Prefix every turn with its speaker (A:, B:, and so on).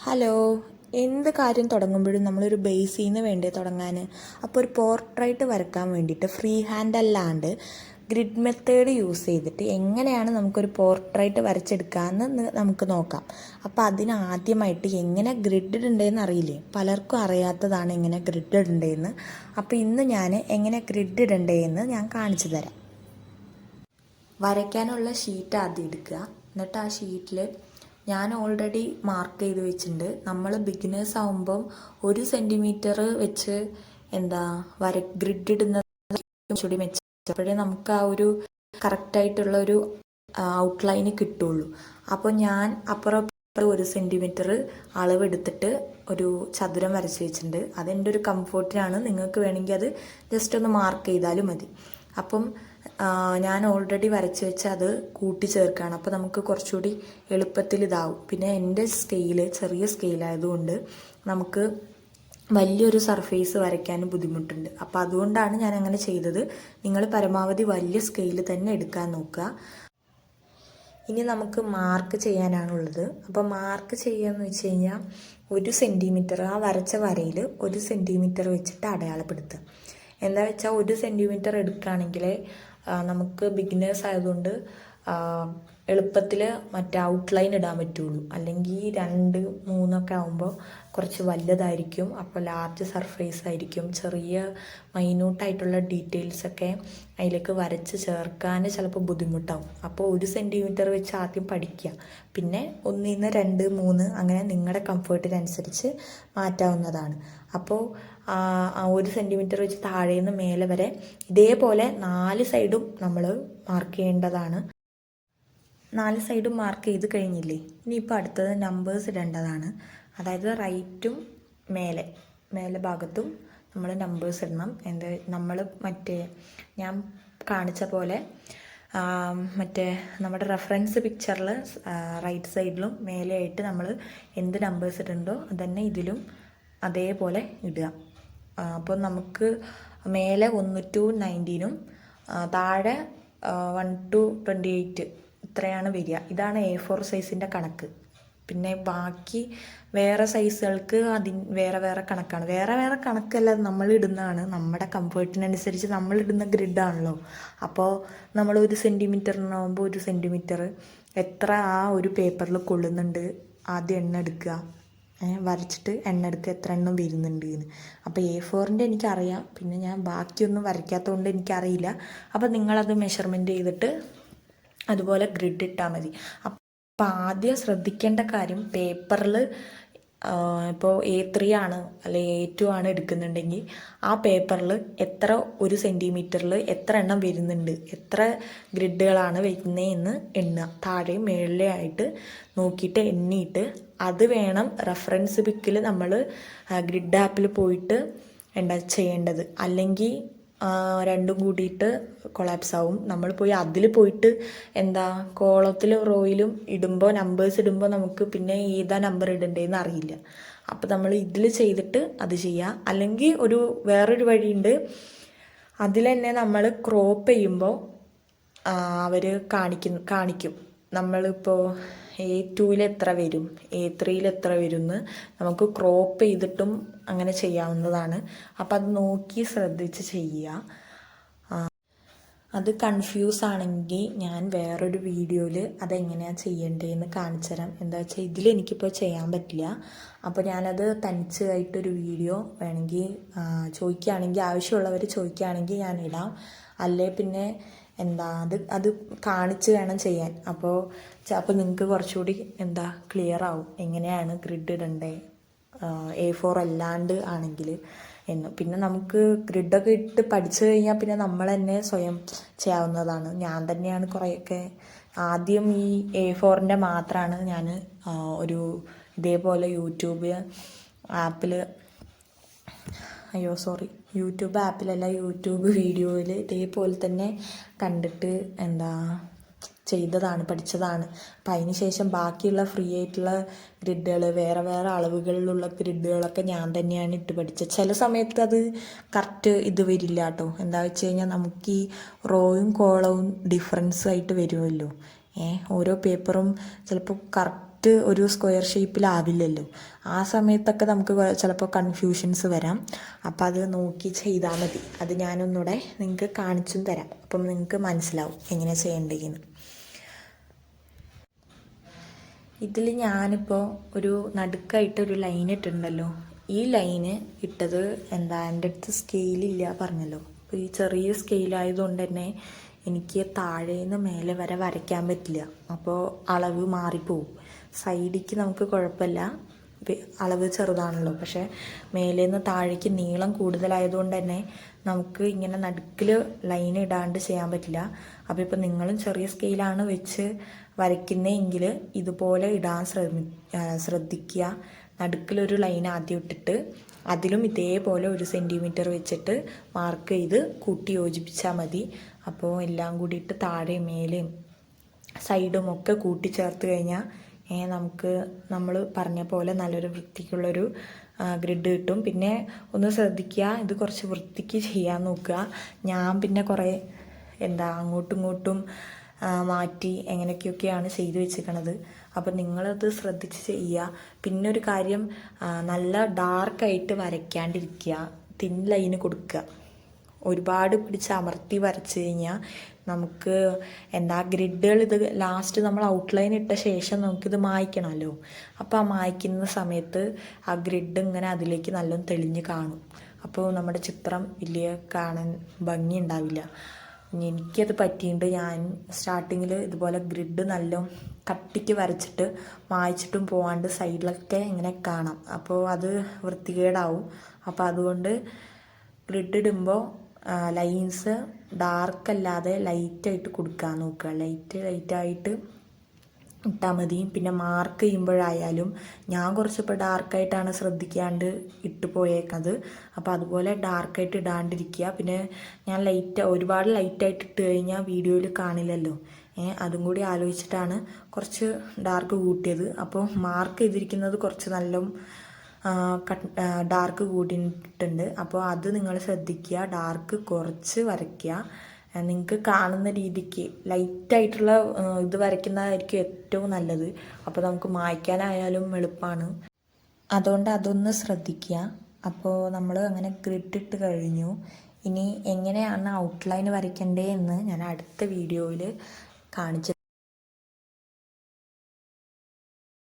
A: Hello എന്ത് കാര്യം തുടങ്ങുമ്പോഴും നമ്മളൊരു ബേസിൽ നിന്ന് വേണ്ടേ തുടങ്ങാൻ അപ്പോൾ ഒരു പോർട്രൈറ്റ് വരക്കാൻ വേണ്ടിയിട്ട് ഫ്രീ ഹാൻഡ് അല്ലാണ്ട് ഗ്രിഡ് മെത്തേഡ് യൂസ് ചെയ്തിട്ട് എങ്ങനെയാണ് നമുക്കൊരു പോർട്രൈറ്റ് വരച്ചെടുക്കാമെന്ന് നമുക്ക് നോക്കാം. അപ്പോൾ അതിന് ആദ്യമായിട്ട് എങ്ങനെ ഗ്രിഡ് ഇടേണ്ടതെന്ന് അറിയില്ലേ? പലർക്കും അറിയാത്തതാണ് എങ്ങനെ ഗ്രിഡ് ഇടേണ്ടതെന്ന് അപ്പോൾ ഇന്ന് ഞാൻ എങ്ങനെ ഗ്രിഡ് ഇടേണ്ടതെന്ന് ഞാൻ കാണിച്ചു തരാം. വരയ്ക്കാനുള്ള ഷീറ്റ് ആദ്യം എടുക്കുക. എന്നിട്ട് ആ ഷീറ്റിൽ ഞാൻ ഓൾറെഡി മാർക്ക് ചെയ്ത് വെച്ചിട്ടുണ്ട്. നമ്മൾ ബിഗിനേഴ്സ് ആവുമ്പം ഒരു സെന്റിമീറ്റർ വെച്ച് എന്താ വര ഗ്രിഡ് ഇടുന്നത് മെച്ചപ്പോഴേ നമുക്ക് ആ ഒരു കറക്റ്റായിട്ടുള്ള ഒരു ഔട്ട്ലൈന് കിട്ടുള്ളൂ. അപ്പോൾ ഞാൻ അപ്പുറം ഒരു സെന്റിമീറ്റർ അളവെടുത്തിട്ട് ഒരു ചതുരം വരച്ച് വെച്ചിട്ടുണ്ട്. അതെന്റെ ഒരു കംഫോർട്ടിനാണ് നിങ്ങൾക്ക് വേണമെങ്കിൽ അത് ജസ്റ്റ് ഒന്ന് മാർക്ക് ചെയ്താലും മതി. അപ്പം ഞാൻ ഓൾറെഡി വരച്ച് വെച്ച് അത് കൂട്ടിച്ചേർക്കുകയാണ് അപ്പോൾ നമുക്ക് കുറച്ചുകൂടി എളുപ്പത്തിൽ ഇതാവും. പിന്നെ എന്റെ സ്കെയിൽ ചെറിയ സ്കെയിലായതുകൊണ്ട് നമുക്ക് വലിയൊരു സർഫേസ് വരയ്ക്കാൻ ബുദ്ധിമുട്ടുണ്ട്. അപ്പോൾ അതുകൊണ്ടാണ് ഞാൻ അങ്ങനെ ചെയ്തത്. നിങ്ങൾ പരമാവധി വലിയ സ്കെയിൽ തന്നെ എടുക്കാൻ നോക്കുക. ഇനി നമുക്ക് മാർക്ക് ചെയ്യാനാണുള്ളത്. അപ്പോൾ മാർക്ക് ചെയ്യാന്ന് വെച്ച് കഴിഞ്ഞാൽ ഒരു സെന്റിമീറ്റർ ആ വരച്ച വരയിൽ ഒരു സെന്റിമീറ്റർ വെച്ചിട്ട് അടയാളപ്പെടുത്തുക. എന്താ വെച്ചാൽ ഒരു സെന്റിമീറ്റർ എടുക്കുകയാണെങ്കിൽ നമുക്ക് ബിഗിനേഴ്സ് ആയതുകൊണ്ട് എളുപ്പത്തിൽ മറ്റേ ഔട്ട്ലൈൻ ഇടാൻ പറ്റുള്ളൂ. അല്ലെങ്കിൽ രണ്ട് മൂന്നൊക്കെ ആകുമ്പോൾ കുറച്ച് വലുതായിരിക്കും. അപ്പോൾ ലാർജ് സർഫേസ് ആയിരിക്കും. ചെറിയ മൈന്യൂട്ടായിട്ടുള്ള ഡീറ്റെയിൽസൊക്കെ അതിലേക്ക് വരച്ച് ചേർക്കാൻ ചിലപ്പോൾ ബുദ്ധിമുട്ടാവും. അപ്പോൾ ഒരു സെന്റിമീറ്റർ വെച്ച് ആദ്യം പഠിക്കുക പിന്നെ ഒന്നിൽ നിന്ന് രണ്ട് മൂന്ന് അങ്ങനെ നിങ്ങളുടെ കംഫേർട്ടിനനുസരിച്ച് മാറ്റാവുന്നതാണ്. അപ്പോൾ ഒരു സെന്റിമീറ്റർ വെച്ച് താഴേന്ന് മേലെ വരെ ഇതേപോലെ നാല് സൈഡും നമ്മൾ മാർക്ക് ചെയ്യേണ്ടതാണ്. നാല് സൈഡും മാർക്ക് ചെയ്ത് കഴിഞ്ഞില്ലേ? ഇനി ഇനിയിപ്പോൾ അടുത്തത് നമ്പേഴ്സ് ഇടേണ്ടതാണ്. അതായത് റൈറ്റും മേലെ മേലെ ഭാഗത്തും നമ്മൾ നമ്പേഴ്സ് ഇടണം. എന്ത് നമ്മൾ മറ്റേ ഞാൻ കാണിച്ച പോലെ മറ്റേ നമ്മുടെ റെഫറൻസ് പിക്ചറിൽ റൈറ്റ് സൈഡിലും മേലെയായിട്ട് നമ്മൾ എന്ത് നമ്പേഴ്സ് ഇടുന്നുണ്ടോ അതന്നെ ഇതിലും അതേപോലെ ഇടുക. അപ്പോൾ നമുക്ക് മേലെ ഒന്ന് ടു നയന്റീനും താഴെ വൺ ടു ട്വന്റി എയ്റ്റ് ഇത്രയാണ് വരിക. ഇതാണ് എ ഫോർ സൈസിന്റെ കണക്ക്. പിന്നെ ബാക്കി വേറെ സൈസുകൾക്ക് അതിന് വേറെ വേറെ കണക്കാണ്. വേറെ വേറെ കണക്കല്ല നമ്മൾ ഇടുന്നതാണ്. നമ്മുടെ കംഫേർട്ടിനനുസരിച്ച് നമ്മൾ ഇടുന്ന ഗ്രിഡാണല്ലോ അപ്പോൾ നമ്മൾ ഒരു സെന്റിമീറ്ററിനാകുമ്പോൾ ഒരു സെന്റിമീറ്റർ എത്ര ആ ഒരു പേപ്പറിൽ കൊള്ളുന്നുണ്ട്? ആദ്യം എണ്ണ എടുക്കുക. വരച്ചിട്ട് എണ്ണ എടുത്ത് എത്ര എണ്ണം വരുന്നുണ്ട് എന്ന്. അപ്പോൾ എ ഫോറിന്റെ എനിക്കറിയാം. പിന്നെ ഞാൻ ബാക്കിയൊന്നും വരയ്ക്കാത്തതുകൊണ്ട് എനിക്കറിയില്ല. അപ്പോൾ നിങ്ങളത് മെഷർമെന്റ് ചെയ്തിട്ട് അതുപോലെ ഗ്രിഡ് ഇട്ടാൽ മതി. അപ്പം ആദ്യം ശ്രദ്ധിക്കേണ്ട കാര്യം പേപ്പറിൽ ഇപ്പോൾ എ ത്രീ ആണ് അല്ലെ എ ടു ആണ് എടുക്കുന്നുണ്ടെങ്കിൽ ആ പേപ്പറിൽ എത്ര ഒരു സെന്റിമീറ്ററിൽ എത്ര എണ്ണം വരുന്നുണ്ട് എത്ര ഗ്രിഡുകളാണ് വരുന്നതെന്ന് എണ്ണുക. താഴെയും മേളിലെ ആയിട്ട് നോക്കിയിട്ട് എണ്ണിയിട്ട് അത് വേണം റെഫറൻസ് ബുക്കിൽ നമ്മൾ ഗ്രിഡ് ആപ്പിൽ പോയിട്ട് എന്താ ചെയ്യേണ്ടത്? അല്ലെങ്കിൽ രണ്ടും കൂടിയിട്ട് കൊളാപ്സ് ആവും. നമ്മൾ പോയി അതിൽ പോയിട്ട് എന്താ കോളത്തിലും റോയിലും ഇടുമ്പോൾ നമ്പേഴ്സ് ഇടുമ്പോൾ നമുക്ക് പിന്നെ ഏതാ നമ്പർ ഇടണ്ടേന്ന് അറിയില്ല. അപ്പോൾ നമ്മൾ ഇതിൽ ചെയ്തിട്ട് അത് ചെയ്യുക അല്ലെങ്കിൽ ഒരു വേറൊരു വഴിയുണ്ട്. അതിൽ തന്നെ നമ്മൾ ക്രോപ്പ് ചെയ്യുമ്പോൾ അവർ കാണിക്കും കാണിക്കും. നമ്മളിപ്പോൾ എ ടുവിൽ എത്ര വരും? എ ത്രീയിൽ എത്ര വരും എന്ന് നമുക്ക് ക്രോപ്പ് ചെയ്തിട്ടും അങ്ങനെ ചെയ്യാവുന്നതാണ്. അപ്പം അത് നോക്കി ശ്രദ്ധിച്ച് ചെയ്യുക അത് കൺഫ്യൂസ് ആണെങ്കിൽ ഞാൻ വേറൊരു വീഡിയോയിൽ അതെങ്ങനെയാണ് ചെയ്യേണ്ടതെന്ന് കാണിച്ചു തരാം എന്താ വെച്ചാൽ ഇതിൽ എനിക്കിപ്പോൾ ചെയ്യാൻ പറ്റില്ല. അപ്പോൾ ഞാനത് തനിച്ചതായിട്ടൊരു വീഡിയോ വേണമെങ്കിൽ ചോദിക്കുകയാണെങ്കിൽ ആവശ്യമുള്ളവർ ചോദിക്കുകയാണെങ്കിൽ ഞാൻ ഇടാം അല്ലേ പിന്നെ എന്താ അത് അത് കാണിച്ച് വേണം ചെയ്യാൻ. അപ്പോൾ അപ്പോൾ നിങ്ങൾക്ക് കുറച്ചുകൂടി എന്താ ക്ലിയർ ആവും. എങ്ങനെയാണ് ഗ്രിഡ് ഇടണ്ടേ? എ ഫോർ അല്ലാണ്ട് ആണെങ്കിൽ എന്ന്. പിന്നെ നമുക്ക് ഗ്രിഡൊക്കെ ഇട്ട് പഠിച്ചു കഴിഞ്ഞാൽ പിന്നെ നമ്മൾ തന്നെ സ്വയം ചെയ്യാവുന്നതാണ്. ഞാൻ തന്നെയാണ് കുറേയൊക്കെ ആദ്യം ഈ എ ഫോറിന്റെ മാത്രമാണ് ഞാൻ ഒരു ഇതേപോലെ യൂട്യൂബ് ആപ്പിൽ അയ്യോ സോറി യൂട്യൂബ് ആപ്പിലല്ല യൂട്യൂബ് വീഡിയോയിൽ ഇതേപോലെ തന്നെ കണ്ടിട്ട് എന്താ ചെയ്തതാണ് പഠിച്ചതാണ്. അപ്പം അതിന് ശേഷം ബാക്കിയുള്ള ഫ്രീ ആയിട്ടുള്ള ഗ്രിഡുകൾ വേറെ വേറെ അളവുകളിലുള്ള ഗ്രിഡുകളൊക്കെ ഞാൻ തന്നെയാണ് ഇട്ട് പഠിച്ചത്. ചില സമയത്ത് അത് കറക്റ്റ് ഇത് വരില്ല കേട്ടോ എന്താ വെച്ച് കഴിഞ്ഞാൽ നമുക്ക് ഈ റോയും കോളവും ഡിഫറൻസ് ആയിട്ട് വരുമല്ലോ ഏ ഓരോ പേപ്പറും ചിലപ്പോൾ കറക്റ്റ് കറക്റ്റ് ഒരു സ്ക്വയർ ഷേപ്പിലാവില്ലല്ലോ ആ സമയത്തൊക്കെ നമുക്ക് ചിലപ്പോൾ കൺഫ്യൂഷൻസ് വരാം. അപ്പം അത് നോക്കി ചെയ്താൽ മതി. അത് ഞാനൊന്നുകൂടെ നിങ്ങൾക്ക് കാണിച്ചും തരാം. അപ്പം നിങ്ങൾക്ക് മനസ്സിലാവും എങ്ങനെ ചെയ്യേണ്ടതെന്ന്. ഇതിൽ ഞാനിപ്പോൾ ഒരു നടുക്കായിട്ട് ഒരു ലൈൻ ഇട്ടിട്ടുണ്ടല്ലോ. ഈ ലൈന് ഇട്ടത് എന്താ എന്റെ അടുത്ത് സ്കെയിലില്ല പറഞ്ഞല്ലോ. അപ്പോൾ ഈ ചെറിയ സ്കെയിലായതുകൊണ്ട് തന്നെ എനിക്ക് താഴേന്ന് മേലെ വരെ വരയ്ക്കാൻ പറ്റില്ല. അപ്പോൾ അളവ് മാറിപ്പോവും. സൈഡിക്ക് നമുക്ക് കുഴപ്പമില്ല. അളവ് ചെറുതാണല്ലോ. പക്ഷേ മേലേന്ന് താഴേക്ക് നീളം കൂടുതലായതുകൊണ്ട് തന്നെ നമുക്ക് ഇങ്ങനെ നടുക്കിൽ ലൈൻ ഇടാണ്ട് ചെയ്യാൻ പറ്റില്ല. അപ്പോൾ ഇപ്പം നിങ്ങളും ചെറിയ സ്കെയിലാണ് വെച്ച് വരയ്ക്കുന്നതെങ്കിൽ ഇതുപോലെ ഇടാൻ ശ്രമി ശ്രദ്ധിക്കുക. നടുക്കിലൊരു ലൈൻ ആദ്യം ഇട്ടിട്ട് അതിലും ഇതേപോലെ ഒരു സെന്റിമീറ്റർ വെച്ചിട്ട് മാർക്ക് ചെയ്ത് കൂട്ടി യോജിപ്പിച്ചാൽ മതി. അപ്പോൾ എല്ലാം കൂടിയിട്ട് താഴെയും മേലെയും സൈഡും ഒക്കെ കൂട്ടിച്ചേർത്ത് കഴിഞ്ഞാൽ നമുക്ക് നമ്മൾ പറഞ്ഞ പോലെ നല്ലൊരു വൃത്തിക്കുള്ളൊരു ഗ്രിഡ് കിട്ടും. പിന്നെ ഒന്ന് ശ്രദ്ധിക്കുക ഇത് കുറച്ച് വൃത്തിക്ക് ചെയ്യാൻ നോക്കുക ഞാൻ പിന്നെ കുറേ എന്താ അങ്ങോട്ടും ഇങ്ങോട്ടും മാറ്റി എങ്ങനെയൊക്കെയൊക്കെയാണ് ചെയ്തു വെച്ചിരിക്കണത് അപ്പം നിങ്ങളത് ശ്രദ്ധിച്ച് ചെയ്യുക പിന്നെ ഒരു കാര്യം നല്ല ഡാർക്കായിട്ട് വരയ്ക്കാണ്ടിരിക്കുക തിൻ ലൈന് കൊടുക്കുക ഒരുപാട് പിടിച്ച് അമർത്തി വരച്ച് കഴിഞ്ഞാൽ നമുക്ക് എന്താ ഗ്രിഡുകൾ ഇത് ലാസ്റ്റ് നമ്മൾ ഔട്ട്ലൈൻ ഇട്ട ശേഷം നമുക്കിത് മായ്ക്കണമല്ലോ അപ്പോൾ ആ മായ്ക്കുന്ന സമയത്ത് ആ ഗ്രിഡ് ഇങ്ങനെ അതിലേക്ക് നല്ലോണം തെളിഞ്ഞ് കാണും. അപ്പോൾ നമ്മുടെ ചിത്രം വലിയ കാണാൻ ഭംഗി ഉണ്ടാവില്ല. എനിക്കത് പറ്റിയിട്ടുണ്ട് ഞാൻ സ്റ്റാർട്ടിങ്ങിൽ ഇതുപോലെ ഗ്രിഡ് നല്ല കട്ടിക്ക് വരച്ചിട്ട് മായ്ച്ചിട്ടും പോവാണ്ട് സൈഡിലൊക്കെ ഇങ്ങനെ കാണാം. അപ്പോൾ അത് വൃത്തികേടാവും. അപ്പോൾ അതുകൊണ്ട് ഗ്രിഡ് ഇടുമ്പോൾ ലൈൻസ് ഡാർക്ക് അല്ലാതെ ലൈറ്റായിട്ട് കൊടുക്കാൻ നോക്കുക. ലൈറ്റ് ലൈറ്റായിട്ട് ഇട്ടാൽ മതി. പിന്നെ മാർക്ക് ചെയ്യുമ്പോഴായാലും ഞാൻ കുറച്ച് ഇപ്പോൾ ഡാർക്കായിട്ടാണ് ശ്രദ്ധിക്കാണ്ട് ഇട്ട് പോയേക്കുന്നത് അപ്പോൾ അതുപോലെ ഡാർക്കായിട്ട് ഇടാണ്ടിരിക്കുക. പിന്നെ ഞാൻ ലൈറ്റ് ഒരുപാട് ലൈറ്റായിട്ട് ഇട്ട് കഴിഞ്ഞാൽ വീഡിയോയിൽ കാണില്ലല്ലോ. ഏ അതും കൂടി ആലോചിച്ചിട്ടാണ് കുറച്ച് ഡാർക്ക് കൂട്ടിയത്. അപ്പോൾ മാർക്ക് ചെയ്തിരിക്കുന്നത് കുറച്ച് നല്ല ഡാർക്ക് കൂട്ടിയിട്ടുണ്ട് അപ്പോൾ അത് നിങ്ങൾ ശ്രദ്ധിക്കുക. ഡാർക്ക് കുറച്ച് വരയ്ക്കുക. നിങ്ങൾക്ക് കാണുന്ന രീതിക്ക് ലൈറ്റായിട്ടുള്ള ഇത് വരയ്ക്കുന്നതായിരിക്കും ഏറ്റവും നല്ലത്. അപ്പോൾ നമുക്ക് മായ്ക്കാനായാലും എളുപ്പമാണ്. അതുകൊണ്ട് അതൊന്ന് ശ്രദ്ധിക്കുക. അപ്പോൾ നമ്മൾ അങ്ങനെ ഗ്രിഡിട്ട് കഴിഞ്ഞു. ഇനി എങ്ങനെയാണ് ഔട്ട്ലൈൻ വരയ്ക്കേണ്ടത് എന്ന് ഞാൻ അടുത്ത വീഡിയോയിൽ കാണിച്ചു